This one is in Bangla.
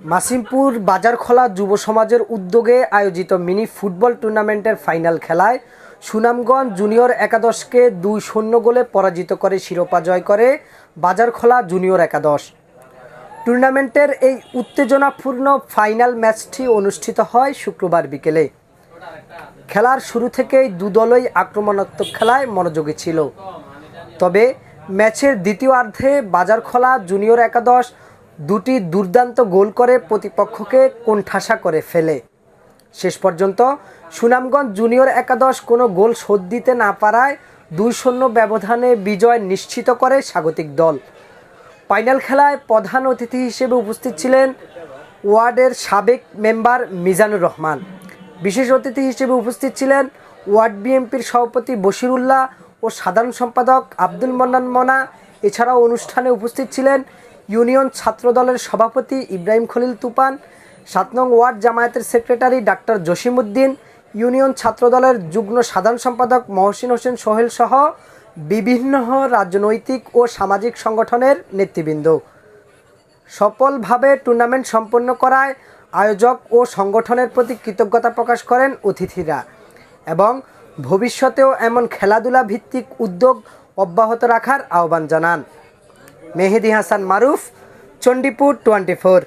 মাসিমপুর বাজারখোলা যুব সমাজের উদ্যোগে আয়োজিত মিনি ফুটবল টুর্নামেন্টের ফাইনাল খেলায় সুনামগঞ্জ জুনিয়র একাদশকে দুই শূন্য গোলে পরাজিত করে শিরোপা জয় করে বাজারখোলা জুনিয়র একাদশ। টুর্নামেন্টের এই উত্তেজনাপূর্ণ ফাইনাল ম্যাচটি অনুষ্ঠিত হয় শুক্রবার বিকেলে। খেলার শুরু থেকেই দুদলই আক্রমণাত্মক খেলায় মনোযোগী ছিল। তবে ম্যাচের দ্বিতীয়ার্ধে বাজারখোলা জুনিয়র একাদশ দুটি দুর্দান্ত গোল করে প্রতিপক্ষকে কোণঠাসা করে ফেলে। শেষ পর্যন্ত সুনামগঞ্জ জুনিয়র একাদশ কোনো গোল শোধ দিতে না পারায় দুই শূন্য ব্যবধানে বিজয় নিশ্চিত করে স্বাগতিক দল। ফাইনাল খেলায় প্রধান অতিথি হিসেবে উপস্থিত ছিলেন ওয়ার্ডের সাবেক মেম্বার মিজানুর রহমান। বিশেষ অতিথি হিসেবে উপস্থিত ছিলেন ওয়ার্ড বিএনপির সভাপতি বশিরুল্লাহ ও সাধারণ সম্পাদক আব্দুল মন্নান মনা। এছাড়াও অনুষ্ঠানে উপস্থিত ছিলেন ইউনিয়ন ছাত্রদলের সভাপতি ইব্রাহিম খলিল তুপান সাত নং ওয়ার্ড জামায়াতের সেক্রেটারি ডাক্তার জসিমউদ্দিন, ইউনিয়ন ছাত্রদলের যুগ্ম সাধারণ সম্পাদক মহসিন হোসেন সোহেল সহ বিভিন্ন রাজনৈতিক ও সামাজিক সংগঠনের নেতৃবৃন্দ। সফলভাবে টুর্নামেন্ট সম্পন্ন করায় আয়োজক ও সংগঠনের প্রতি কৃতজ্ঞতা প্রকাশ করেন অতিথিরা এবং ভবিষ্যতেও এমন খেলাধুলা ভিত্তিক উদ্যোগ অব্যাহত রাখার আহ্বান জানান। Mehidi Hasan Maruf Chandipur twenty four.